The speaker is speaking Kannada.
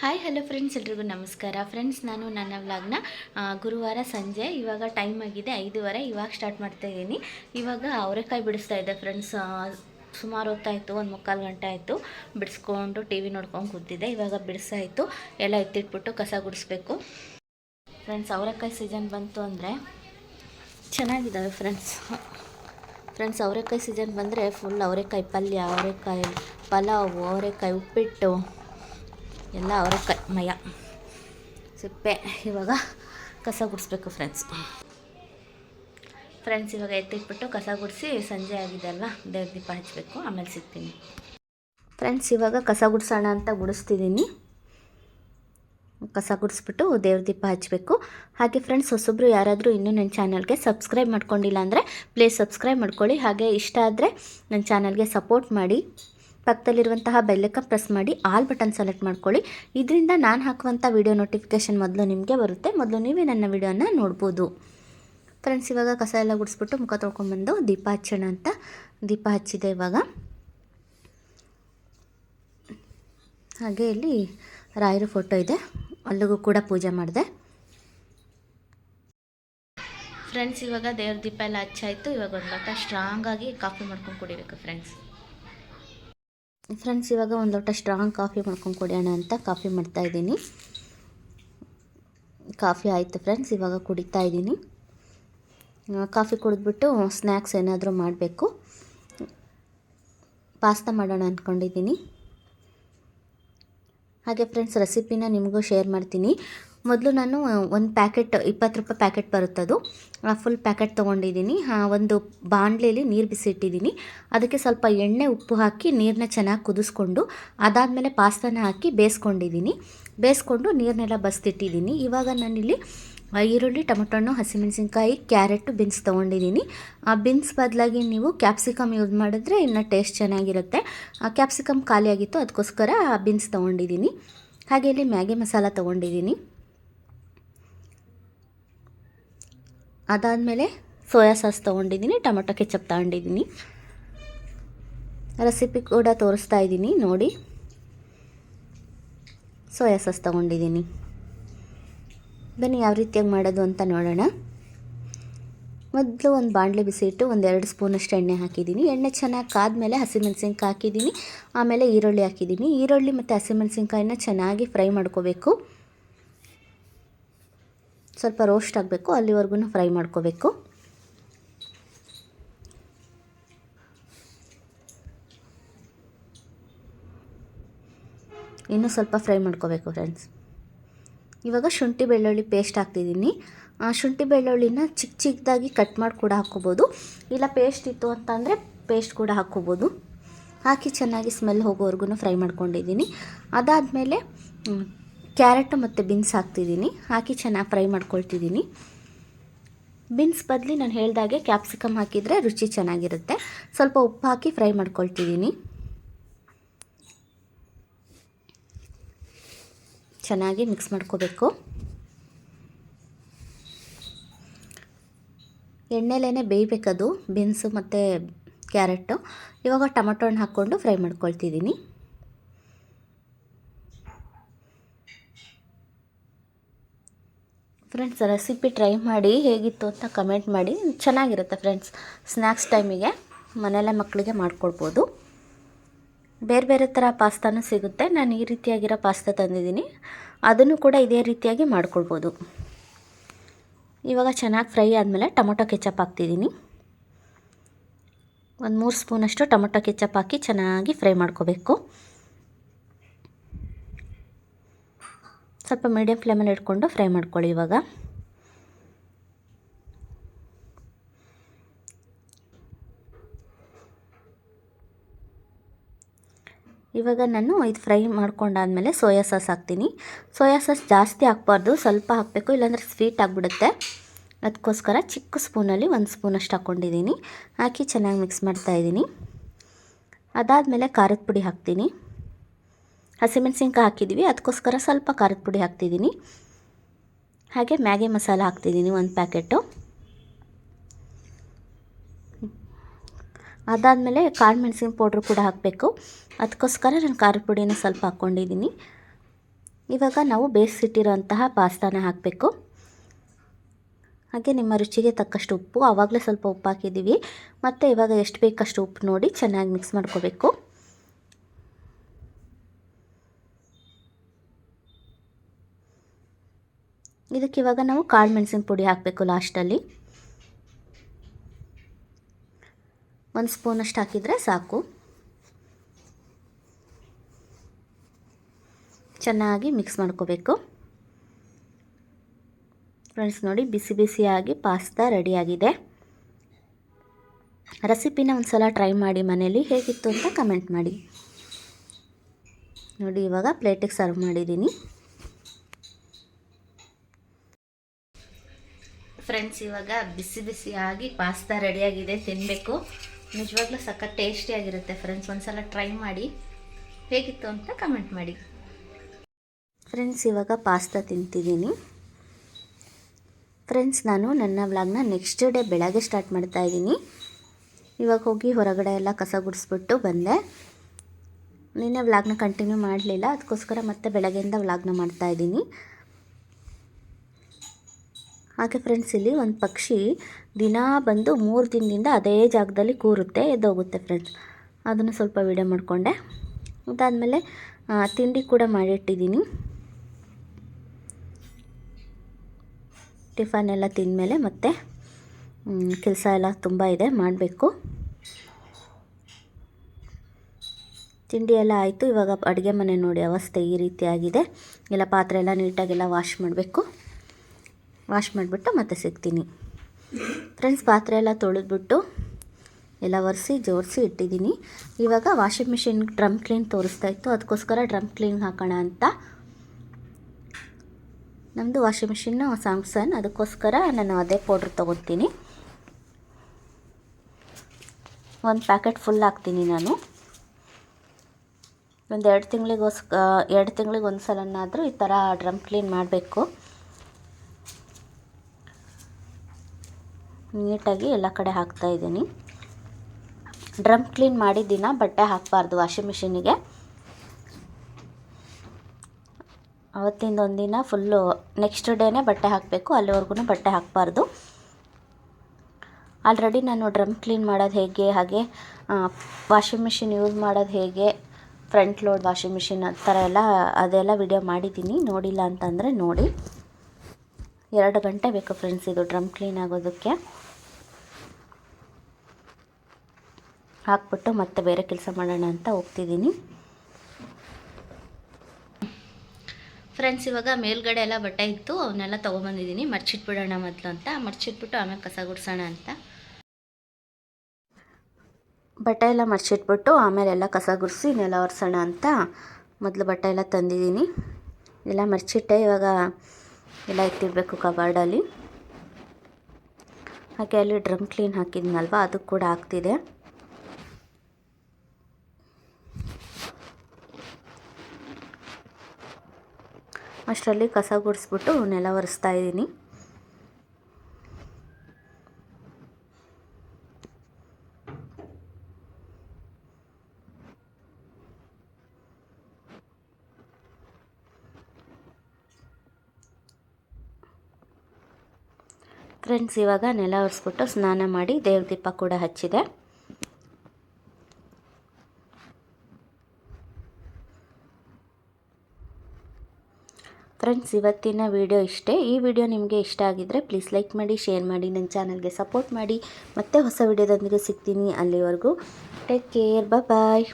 ಹಾಯ್ ಹಲೋ ಫ್ರೆಂಡ್ಸ್ ಎಲ್ರಿಗೂ ನಮಸ್ಕಾರ. ಫ್ರೆಂಡ್ಸ್ ನಾನು ನನ್ನ ವ್ಲಾಗ್ನ ಗುರುವಾರ ಸಂಜೆ. ಇವಾಗ ಟೈಮ್ ಆಗಿದೆ ಐದೂವರೆ. ಇವಾಗ ಸ್ಟಾರ್ಟ್ ಮಾಡ್ತಾ ಇದ್ದೀನಿ. ಇವಾಗ ಅವರೆಕಾಯಿ ಬಿಡಿಸ್ತಾ ಇದ್ದೆ ಫ್ರೆಂಡ್ಸ್ ಸುಮಾರು ಹೊತ್ತಾಯಿತು ಒಂದು ಮುಕ್ಕಾಲು ಗಂಟೆ ಆಯಿತು. ಬಿಡಿಸ್ಕೊಂಡು ಟಿ ವಿ ನೋಡ್ಕೊಂಡು ಕೂತಿದ್ದೆ. ಇವಾಗ ಬಿಡಿಸಾಯಿತು ಎಲ್ಲ ಎತ್ತಿಟ್ಬಿಟ್ಟು ಕಸ ಗುಡಿಸ್ಬೇಕು. ಫ್ರೆಂಡ್ಸ್ ಅವರೆಕಾಯಿ ಸೀಸನ್ ಬಂತು ಅಂದರೆ ಚೆನ್ನಾಗಿದ್ದಾವೆ ಫ್ರೆಂಡ್ಸ್ ಫ್ರೆಂಡ್ಸ್ ಅವರೆಕಾಯಿ ಸೀಸನ್ ಬಂದರೆ ಫುಲ್ ಅವರೆಕಾಯಿ ಪಲ್ಯ, ಅವರೆಕಾಯಿ ಪಲಾವು, ಅವರೆಕಾಯಿ ಉಪ್ಪಿಟ್ಟು. ಎಲ್ಲ ಅವರೆಕಾಯಿ ಮಯ. ಸಿಪ್ಪೆ, ಇವಾಗ ಕಸ ಗುಡಿಸ್ಬೇಕು ಫ್ರೆಂಡ್ಸ್ ಫ್ರೆಂಡ್ಸ್ ಇವಾಗ ಎತ್ತಿಟ್ಬಿಟ್ಟು ಕಸ ಗುಡಿಸಿ ಸಂಜೆ ಆಗಿದೆ ಅಲ್ವಾ? ದೇವ್ರ ದೀಪ ಹಚ್ಚಬೇಕು ಆಮೇಲೆ ಸಿಗ್ತೀನಿ. ಫ್ರೆಂಡ್ಸ್ ಇವಾಗ ಕಸ ಗುಡಿಸೋಣ ಅಂತ ಗುಡಿಸ್ತಿದ್ದೀನಿ. ಕಸ ಗುಡಿಸ್ಬಿಟ್ಟು ದೇವ್ರ ದೀಪ ಹಚ್ಚಬೇಕು ಹಾಗೆ ಫ್ರೆಂಡ್ಸ್ ಹೊಸೊಬ್ರು ಯಾರಾದರೂ ಇನ್ನೂ ನನ್ನ ಚಾನಲ್ಗೆ ಸಬ್ಸ್ಕ್ರೈಬ್ ಮಾಡ್ಕೊಂಡಿಲ್ಲ ಅಂದರೆ ಪ್ಲೀಸ್ ಸಬ್ಸ್ಕ್ರೈಬ್ ಮಾಡ್ಕೊಳ್ಳಿ. ಹಾಗೆ ಇಷ್ಟ ಆದರೆ ನನ್ನ ಚಾನಲ್ಗೆ ಸಪೋರ್ಟ್ ಮಾಡಿ. ಪಕ್ಕದಲ್ಲಿರುವಂತಹ ಬೆಲ್ಲಕ್ಕ ಪ್ರೆಸ್ ಮಾಡಿ ಆಲ್ ಬಟನ್ ಸೆಲೆಕ್ಟ್ ಮಾಡ್ಕೊಳ್ಳಿ. ಇದರಿಂದ ನಾನು ಹಾಕುವಂಥ ವಿಡಿಯೋ ನೋಟಿಫಿಕೇಷನ್ ಮೊದಲು ನಿಮಗೆ ಬರುತ್ತೆ. ಮೊದಲು ನೀವೇ ನನ್ನ ವಿಡಿಯೋನ ನೋಡ್ಬೋದು. ಫ್ರೆಂಡ್ಸ್ ಇವಾಗ ಕಸ ಎಲ್ಲ ಗುಡಿಸ್ಬಿಟ್ಟು ಮುಖ ತೊಳ್ಕೊಂಡ್ಬಂದು ದೀಪ ಹಚ್ಚೋಣ ಅಂತ. ದೀಪ ಹಚ್ಚಿದೆ ಇವಾಗ. ಹಾಗೆ ಇಲ್ಲಿ ರಾಯರ ಫೋಟೋ ಇದೆ. ಅಲ್ಲಿಗೂ ಕೂಡ ಪೂಜೆ ಮಾಡಿದೆ. ಫ್ರೆಂಡ್ಸ್ ಇವಾಗ ದೇವ್ರ ದೀಪ ಎಲ್ಲ ಹಚ್ಚಾಯಿತು. ಇವಾಗ ಒಂದು ಲೋಟ ಸ್ಟ್ರಾಂಗಾಗಿ ಕಾಫಿ ಮಾಡ್ಕೊಂಡು ಕುಡಿಬೇಕು ಫ್ರೆಂಡ್ಸ್ ಫ್ರೆಂಡ್ಸ್ ಇವಾಗ ಒಂದು ಲೋಟ ಸ್ಟ್ರಾಂಗ್ ಕಾಫಿ ಮಾಡ್ಕೊಂಡು ಕುಡಿಯೋಣ ಅಂತ ಕಾಫಿ ಮಾಡ್ತಾ ಇದ್ದೀನಿ. ಕಾಫಿ ಆಯಿತು ಫ್ರೆಂಡ್ಸ್ ಇವಾಗ ಕುಡಿತಾ ಇದ್ದೀನಿ. ಕಾಫಿ ಕುಡಿದ್ಬಿಟ್ಟು ಸ್ನ್ಯಾಕ್ಸ್ ಏನಾದರೂ ಮಾಡಬೇಕು. ಪಾಸ್ತಾ ಮಾಡೋಣ ಅಂದ್ಕೊಂಡಿದ್ದೀನಿ ಹಾಗೆ ಫ್ರೆಂಡ್ಸ್ ರೆಸಿಪಿನ ನಿಮಗೂ ಶೇರ್ ಮಾಡ್ತೀನಿ. ಮೊದಲು ನಾನು ಒಂದು ಪ್ಯಾಕೆಟ್ ಇಪ್ಪತ್ತು ರೂಪಾಯಿ ಪ್ಯಾಕೆಟ್ ಬರುತ್ತದು. ಫುಲ್ ಪ್ಯಾಕೆಟ್ ತೊಗೊಂಡಿದ್ದೀನಿ. ಒಂದು ಬಾಣಲೆಯಲ್ಲಿ ನೀರು ಬಿಸಿಟ್ಟಿದ್ದೀನಿ. ಅದಕ್ಕೆ ಸ್ವಲ್ಪ ಎಣ್ಣೆ ಉಪ್ಪು ಹಾಕಿ ನೀರನ್ನ ಚೆನ್ನಾಗಿ ಕುದಿಸ್ಕೊಂಡು ಅದಾದಮೇಲೆ ಪಾಸ್ತಾನ ಹಾಕಿ ಬೇಯಿಸ್ಕೊಂಡಿದ್ದೀನಿ. ಬೇಯಿಸ್ಕೊಂಡು ನೀರನ್ನೆಲ್ಲ ಬಸ್ತಿಟ್ಟಿದ್ದೀನಿ. ಇವಾಗ ನಾನಿಲ್ಲಿ ಆ, ಈರುಳ್ಳಿ ಟೊಮೊಟೊ ಹಣ್ಣು ಹಸಿಮೆಣಸಿನ್ಕಾಯಿ ಕ್ಯಾರೆಟು ಬಿನ್ಸ್ ತೊಗೊಂಡಿದ್ದೀನಿ. ಆ ಬಿನ್ಸ್ ಬದಲಾಗಿ ನೀವು ಕ್ಯಾಪ್ಸಿಕಮ್ ಯೂಸ್ ಮಾಡಿದ್ರೆ ಇನ್ನು ಟೇಸ್ಟ್ ಚೆನ್ನಾಗಿರುತ್ತೆ. ಆ ಕ್ಯಾಪ್ಸಿಕಮ್ ಖಾಲಿಯಾಗಿತ್ತು ಅದಕ್ಕೋಸ್ಕರ ಆ ಬಿನ್ಸ್ ತೊಗೊಂಡಿದ್ದೀನಿ. ಹಾಗೆ ಇಲ್ಲಿ ಮ್ಯಾಗಿ ಮಸಾಲ ತೊಗೊಂಡಿದ್ದೀನಿ. ಅದಾದಮೇಲೆ ಸೋಯಾ ಸಾಸ್ ತೊಗೊಂಡಿದ್ದೀನಿ, ಟೊಮೊಟೊ ಕೆಚಪ್ ತಗೊಂಡಿದ್ದೀನಿ. ರೆಸಿಪಿ ಕೂಡ ತೋರಿಸ್ತಾ ಇದ್ದೀನಿ, ನೋಡಿ. ಸೋಯಾ ಸಾಸ್ ತೊಗೊಂಡಿದ್ದೀನಿ. ಬನ್ನಿ ಯಾವ ರೀತಿಯಾಗಿ ಮಾಡೋದು ಅಂತ ನೋಡೋಣ. ಮೊದಲು ಒಂದು ಬಾಣಲೆ ಬಿಸಿ ಇಟ್ಟು ಒಂದು ಎರಡು ಸ್ಪೂನಷ್ಟು ಎಣ್ಣೆ ಹಾಕಿದ್ದೀನಿ. ಎಣ್ಣೆ ಚೆನ್ನಾಗಿ ಕಾದ್ಮೇಲೆ ಹಸಿಮೆಣಸಿನ್ಕಾಯಿ ಹಾಕಿದ್ದೀನಿ. ಆಮೇಲೆ ಈರುಳ್ಳಿ ಹಾಕಿದ್ದೀನಿ. ಈರುಳ್ಳಿ ಮತ್ತು ಹಸಿಮೆಣಸಿನ್ಕಾಯಿನ ಚೆನ್ನಾಗಿ ಫ್ರೈ ಮಾಡ್ಕೋಬೇಕು. ಸ್ವಲ್ಪ ರೋಸ್ಟ್ ಆಗಬೇಕು, ಅಲ್ಲಿವರೆಗೂ ಫ್ರೈ ಮಾಡ್ಕೋಬೇಕು. ಇನ್ನೂ ಸ್ವಲ್ಪ ಫ್ರೈ ಮಾಡ್ಕೋಬೇಕು ಫ್ರೆಂಡ್ಸ್ ಇವಾಗ ಶುಂಠಿ ಬೆಳ್ಳುಳ್ಳಿ ಪೇಸ್ಟ್ ಹಾಕ್ತಿದ್ದೀನಿ. ಶುಂಠಿ ಬೆಳ್ಳುಳ್ಳಿನ ಚಿಕ್ಕ ಚಿಕ್ಕದಾಗಿ ಕಟ್ ಮಾಡಿ ಕೂಡ ಹಾಕ್ಕೋಬೋದು. ಇಲ್ಲ ಪೇಸ್ಟ್ ಇತ್ತು ಅಂತಂದರೆ ಪೇಸ್ಟ್ ಕೂಡ ಹಾಕ್ಕೋಬೋದು. ಹಾಕಿ ಚೆನ್ನಾಗಿ ಸ್ಮೆಲ್ ಹೋಗೋವರೆಗೂ ಫ್ರೈ ಮಾಡ್ಕೊಂಡಿದ್ದೀನಿ. ಅದಾದಮೇಲೆ ಕ್ಯಾರೆಟ್ ಮತ್ತು ಬೀನ್ಸ್ ಹಾಕ್ತಿದ್ದೀನಿ. ಹಾಕಿ ಚೆನ್ನಾಗಿ ಫ್ರೈ ಮಾಡ್ಕೊಳ್ತಿದ್ದೀನಿ. ಬೀನ್ಸ್ ಬದಲಿ ನಾನು ಹೇಳಿದಾಗೆ ಕ್ಯಾಪ್ಸಿಕಮ್ ಹಾಕಿದರೆ ರುಚಿ ಚೆನ್ನಾಗಿರುತ್ತೆ. ಸ್ವಲ್ಪ ಉಪ್ಪು ಹಾಕಿ ಫ್ರೈ ಮಾಡ್ಕೊಳ್ತಿದ್ದೀನಿ. ಚೆನ್ನಾಗಿ ಮಿಕ್ಸ್ ಮಾಡ್ಕೋಬೇಕು. ಎಣ್ಣೆಲೇ ಬೇಯಬೇಕದು, ಬೀನ್ಸು ಮತ್ತು ಕ್ಯಾರೆಟು. ಇವಾಗ ಟೊಮಟೊ ಹಣ್ಣು ಹಾಕ್ಕೊಂಡು ಫ್ರೈ ಮಾಡ್ಕೊಳ್ತಿದ್ದೀನಿ. ಫ್ರೆಂಡ್ಸ್ ರೆಸಿಪಿ ಟ್ರೈ ಮಾಡಿ ಹೇಗಿತ್ತು ಅಂತ ಕಮೆಂಟ್ ಮಾಡಿ. ಚೆನ್ನಾಗಿರುತ್ತೆ ಫ್ರೆಂಡ್ಸ್ ಸ್ನ್ಯಾಕ್ಸ್ ಟೈಮಿಗೆ ಮನೆಯಲ್ಲೇ ಮಕ್ಕಳಿಗೆ ಮಾಡ್ಕೊಳ್ಬೋದು ಬೇರೆ ಬೇರೆ ಥರ ಪಾಸ್ತಾನೂ ಸಿಗುತ್ತೆ. ನಾನು ಈ ರೀತಿಯಾಗಿರೋ ಪಾಸ್ತಾ ತಂದಿದ್ದೀನಿ. ಅದನ್ನು ಕೂಡ ಇದೇ ರೀತಿಯಾಗಿ ಮಾಡ್ಕೊಳ್ಬೋದು. ಇವಾಗ ಚೆನ್ನಾಗಿ ಫ್ರೈ ಆದಮೇಲೆ ಟೊಮೊಟೊ ಕೆಚಪ್ ಹಾಕ್ತಿದ್ದೀನಿ. ಒಂದು ಮೂರು ಸ್ಪೂನಷ್ಟು ಟೊಮೊಟೊ ಕೆಚಪ್ ಹಾಕಿ ಚೆನ್ನಾಗಿ ಫ್ರೈ ಮಾಡ್ಕೋಬೇಕು. ಸ್ವಲ್ಪ ಮೀಡಿಯಮ್ ಫ್ಲೇಮಲ್ಲಿ ಇಟ್ಕೊಂಡು ಫ್ರೈ ಮಾಡ್ಕೊಳ್ಳಿ ಇವಾಗ. ಇವಾಗ ನಾನು ಇದು ಫ್ರೈ ಮಾಡ್ಕೊಂಡಾದಮೇಲೆ ಸೋಯಾ ಸಾಸ್ ಹಾಕ್ತೀನಿ. ಸೋಯಾ ಸಾಸ್ ಜಾಸ್ತಿ ಹಾಕ್ಬಾರ್ದು, ಸ್ವಲ್ಪ ಹಾಕಬೇಕು, ಇಲ್ಲಾಂದರೆ ಸ್ವೀಟ್ ಆಗಿಬಿಡುತ್ತೆ. ಅದಕ್ಕೋಸ್ಕರ ಚಿಕ್ಕ ಸ್ಪೂನಲ್ಲಿ ಒಂದು ಸ್ಪೂನಷ್ಟು ಹಾಕ್ಕೊಂಡಿದ್ದೀನಿ. ಹಾಕಿ ಚೆನ್ನಾಗಿ ಮಿಕ್ಸ್ ಮಾಡ್ತಾಯಿದ್ದೀನಿ ಅದಾದಮೇಲೆ ಖಾರದ ಪುಡಿ ಹಾಕ್ತೀನಿ. ಹಸಿಮೆಣಸಿನ್ಕಾಯಿ ಹಾಕಿದ್ದೀವಿ ಅದಕ್ಕೋಸ್ಕರ ಸ್ವಲ್ಪ ಖಾರದ ಪುಡಿ ಹಾಕ್ತಿದ್ದೀನಿ ಹಾಗೆ ಮ್ಯಾಗಿ ಮಸಾಲ ಹಾಕ್ತಿದ್ದೀನಿ ಒಂದು ಪ್ಯಾಕೆಟು. ಅದಾದಮೇಲೆ ಕಾಳು ಮೆಣಸಿನ ಪೌಡ್ರ್ ಕೂಡ ಹಾಕಬೇಕು. ಅದಕ್ಕೋಸ್ಕರ ನಾನು ಖಾರದ ಪುಡಿನ ಸ್ವಲ್ಪ ಹಾಕ್ಕೊಂಡಿದ್ದೀನಿ ಇವಾಗ ನಾವು ಬೇಯಿಸಿಟ್ಟಿರೋಂತಹ ಪಾಸ್ತಾನ ಹಾಕಬೇಕು. ಹಾಗೆ ನಿಮ್ಮ ರುಚಿಗೆ ತಕ್ಕಷ್ಟು ಉಪ್ಪು. ಆವಾಗಲೇ ಸ್ವಲ್ಪ ಉಪ್ಪು ಹಾಕಿದ್ದೀವಿ ಮತ್ತು ಇವಾಗ ಎಷ್ಟು ಬೇಕಷ್ಟು ಉಪ್ಪು ನೋಡಿ ಚೆನ್ನಾಗಿ ಮಿಕ್ಸ್ ಮಾಡ್ಕೋಬೇಕು. ಇದಕ್ಕೆ ಇವಾಗ ನಾವು ಕಾಳು ಮೆಣಸಿನ ಪುಡಿ ಹಾಕಬೇಕು ಲಾಸ್ಟಲ್ಲಿ. ಒಂದು ಸ್ಪೂನಷ್ಟು ಹಾಕಿದರೆ ಸಾಕು. ಚೆನ್ನಾಗಿ ಮಿಕ್ಸ್ ಮಾಡ್ಕೋಬೇಕು. ಫ್ರೆಂಡ್ಸ್ ನೋಡಿ ಬಿಸಿ ಬಿಸಿಯಾಗಿ ಪಾಸ್ತಾ ರೆಡಿಯಾಗಿದೆ ರೆಸಿಪಿನ ಒಂದು ಸಲ ಟ್ರೈ ಮಾಡಿ ಮನೇಲಿ ಹೇಗಿತ್ತು ಅಂತ ಕಮೆಂಟ್ ಮಾಡಿ. ನೋಡಿ ಇವಾಗ ಪ್ಲೇಟಿಗೆ ಸರ್ವ್ ಮಾಡಿದ್ದೀನಿ. ಫ್ರೆಂಡ್ಸ್, ಇವಾಗ ಬಿಸಿ ಬಿಸಿಯಾಗಿ ಪಾಸ್ತಾ ರೆಡಿಯಾಗಿದೆ ತಿನ್ನಬೇಕು ನಿಜವಾಗ್ಲೂ ಸಖತ್ ಟೇಸ್ಟಿಯಾಗಿರುತ್ತೆ ಫ್ರೆಂಡ್ಸ್, ಒಂದ್ಸಲ ಟ್ರೈ ಮಾಡಿ. ಹೇಗಿತ್ತು ಅಂತ ಕಮೆಂಟ್ ಮಾಡಿ. ಫ್ರೆಂಡ್ಸ್, ಇವಾಗ ಪಾಸ್ತಾ ತಿಂತಿದ್ದೀನಿ. ಫ್ರೆಂಡ್ಸ್, ನಾನು ನನ್ನ ವ್ಲಾಗ್ನ ನೆಕ್ಸ್ಟ್ ಡೇ ಬೆಳಗ್ಗೆ ಸ್ಟಾರ್ಟ್ ಮಾಡ್ತಾ ಇದ್ದೀನಿ. ಇವಾಗ ಹೋಗಿ ಹೊರಗಡೆ ಎಲ್ಲ ಕಸ ಗುಡಿಸ್ಬಿಟ್ಟು ಬಂದೆ. ನಿನ್ನೆ ವ್ಲಾಗ್ನ ಕಂಟಿನ್ಯೂ ಮಾಡಲಿಲ್ಲ, ಅದಕ್ಕೋಸ್ಕರ ಮತ್ತೆ ಬೆಳಗ್ಗೆಯಿಂದ ವ್ಲಾಗ್ನ ಮಾಡ್ತಾ ಇದ್ದೀನಿ. ಹಾಗೆ ಫ್ರೆಂಡ್ಸ್ ಇಲ್ಲಿ ಒಂದು ಪಕ್ಷಿ ದಿನ ಬಂದು ಮೂರು ದಿನದಿಂದ ಅದೇ ಜಾಗದಲ್ಲಿ ಕೂರುತ್ತೆ, ಎದ್ದೋಗುತ್ತೆ ಫ್ರೆಂಡ್ಸ್ ಅದನ್ನು ಸ್ವಲ್ಪ ವೀಡಿಯೋ ಮಾಡಿಕೊಂಡೆ. ಅದಾದಮೇಲೆ ತಿಂಡಿ ಕೂಡ ಮಾಡಿಟ್ಟಿದ್ದೀನಿ. ಟಿಫನ್ ಎಲ್ಲ ತಿಂದಮೇಲೆ ಮತ್ತೆ ಕೆಲಸ ಎಲ್ಲ ತುಂಬ ಇದೆ, ಮಾಡಬೇಕು. ತಿಂಡಿ ಎಲ್ಲ ಆಯಿತು, ಇವಾಗ ಅಡುಗೆ ಮನೆ ನೋಡಿ, ಅವಸ್ಥೆ ಈ ರೀತಿಯಾಗಿದೆ. ಎಲ್ಲ ಪಾತ್ರೆ ಎಲ್ಲ ನೀಟಾಗೆಲ್ಲ ವಾಶ್ ಮಾಡಬೇಕು. ವಾಶ್ ಮಾಡಿಬಿಟ್ಟು ಮತ್ತೆ ಸಿಗ್ತೀನಿ. ಫ್ರೆಂಡ್ಸ್ ಪಾತ್ರೆ ಎಲ್ಲ ತೊಳೆದ್ಬಿಟ್ಟು ಎಲ್ಲ ಒರೆಸಿ ಜೋಡಿಸಿ ಇಟ್ಟಿದ್ದೀನಿ. ಇವಾಗ ವಾಷಿಂಗ್ ಮಿಷಿನ್ ಡ್ರಮ್ ಕ್ಲೀನ್ ತೋರಿಸ್ತಾ ಇತ್ತು. ಅದಕ್ಕೋಸ್ಕರ ಡ್ರಮ್ ಕ್ಲೀನ್ ಹಾಕೋಣ ಅಂತ. ನಮ್ಮದು ವಾಷಿಂಗ್ ಮಿಷಿನ್ನು ಸ್ಯಾಮ್ಸನ್ ಅದಕ್ಕೋಸ್ಕರ ನಾನು ಅದೇ ಪೌಡ್ರ್ ತೊಗೊತೀನಿ. ಒಂದು ಪ್ಯಾಕೆಟ್ ಫುಲ್ ಹಾಕ್ತೀನಿ ನಾನು. ಒಂದು ಎರಡು ತಿಂಗಳಿಗೋಸ್ಕ ಎರಡು ತಿಂಗಳಿಗೆ ಒಂದು ಸಲನಾದರೂ ಈ ಥರ ಡ್ರಮ್ ಕ್ಲೀನ್ ಮಾಡಬೇಕು. ನೀಟಾಗಿ ಎಲ್ಲ ಕಡೆ ಹಾಕ್ತಾ ಇದ್ದೀನಿ. ಡ್ರಮ್ ಕ್ಲೀನ್ ಮಾಡಿದ ದಿನ ಬಟ್ಟೆ ಹಾಕಬಾರ್ದು ವಾಷಿಂಗ್ ಮಿಷಿನಿಗೆ ಅವತ್ತಿಂದ ಒಂದಿನ ಫುಲ್ಲು ನೆಕ್ಸ್ಟ್ ಡೇನೇ ಬಟ್ಟೆ ಹಾಕಬೇಕು, ಅಲ್ಲಿವರೆಗೂ ಬಟ್ಟೆ ಹಾಕಬಾರ್ದು. ಆಲ್ರೆಡಿ ನಾನು ಡ್ರಮ್ ಕ್ಲೀನ್ ಮಾಡೋದು ಹೇಗೆ, ಹಾಗೆ ವಾಷಿಂಗ್ ಮಿಷಿನ್ ಯೂಸ್ ಮಾಡೋದು ಹೇಗೆ, ಫ್ರಂಟ್ ಲೋಡ್ ವಾಷಿಂಗ್ ಮಿಷಿನ್ ಆ ಥರ ಎಲ್ಲ, ಅದೆಲ್ಲ ವಿಡಿಯೋ ಮಾಡಿದ್ದೀನಿ. ನೋಡಿಲ್ಲ ಅಂತಂದರೆ ನೋಡಿ. ಎರಡು ಗಂಟೆ ಬೇಕು ಫ್ರೆಂಡ್ಸ್ ಇದು ಡ್ರಮ್ ಕ್ಲೀನ್ ಆಗೋದಕ್ಕೆ. ಹಾಕ್ಬಿಟ್ಟು ಮತ್ತೆ ಬೇರೆ ಕೆಲಸ ಮಾಡೋಣ ಅಂತ ಹೋಗ್ತಿದ್ದೀನಿ. ಫ್ರೆಂಡ್ಸ್ ಇವಾಗ ಮೇಲ್ಗಡೆ ಎಲ್ಲ ಬಟ್ಟೆ ಇತ್ತು ಅವನ್ನೆಲ್ಲ ತೊಗೊಂಬಂದಿದ್ದೀನಿ. ಮರ್ಚಿಟ್ಬಿಡೋಣ ಮೊದಲು ಅಂತ. ಮರ್ಚಿಟ್ಬಿಟ್ಟು ಆಮೇಲೆ ಕಸ ಗುಡಿಸೋಣ ಅಂತ. ಬಟ್ಟೆ ಎಲ್ಲ ಮರ್ಚಿಟ್ಬಿಟ್ಟು ಆಮೇಲೆ ಎಲ್ಲ ಕಸ ಗುಡಿಸಿ ನೆಲ ಒರೆಸೋಣ ಅಂತ ಮೊದಲು ಬಟ್ಟೆ ಎಲ್ಲ ತಂದಿದ್ದೀನಿ. ಎಲ್ಲ ಮರ್ಚಿಟ್ಟೆ ಇವಾಗ ಎಲ್ಲ ಎತ್ತಿಡಬೇಕು ಕಬಾರ್ಡಲ್ಲಿ ಹಾಗೆ ಅಲ್ಲಿ ಡ್ರಮ್ ಕ್ಲೀನ್ ಹಾಕಿದ್ನಲ್ವ? ಅದು ಕೂಡ ಆಗ್ತಿದೆ. ಅಷ್ಟರಲ್ಲಿ ಕಸ ಗುಡಿಸ್ಬಿಟ್ಟು ನೆಲ ಒರೆಸ್ತಾ ಇದ್ದೀನಿ. ಫ್ರೆಂಡ್ಸ್, ಇವಾಗ ನೆಲ ಒರೆಸ್ಬಿಟ್ಟು ಸ್ನಾನ ಮಾಡಿ ದೇವ್ರ ದೀಪ ಕೂಡ ಹಚ್ಚಿದೆ. ಫ್ರೆಂಡ್ಸ್, ಇವತ್ತಿನ ವಿಡಿಯೋ ಇಷ್ಟೇ. ಈ ವಿಡಿಯೋ ನಿಮಗೆ ಇಷ್ಟ ಆಗಿದ್ರೆ ಪ್ಲೀಸ್ ಲೈಕ್ ಮಾಡಿ, ಶೇರ್ ಮಾಡಿ, ನನ್ನ ಚಾನಲ್ಗೆ ಸಪೋರ್ಟ್ ಮಾಡಿ. ಮತ್ತೆ ಹೊಸ ವಿಡಿಯೋದೊಂದಿಗೆ ಸಿಗ್ತೀನಿ ಅಲ್ಲಿವರೆಗೂ. Take care bye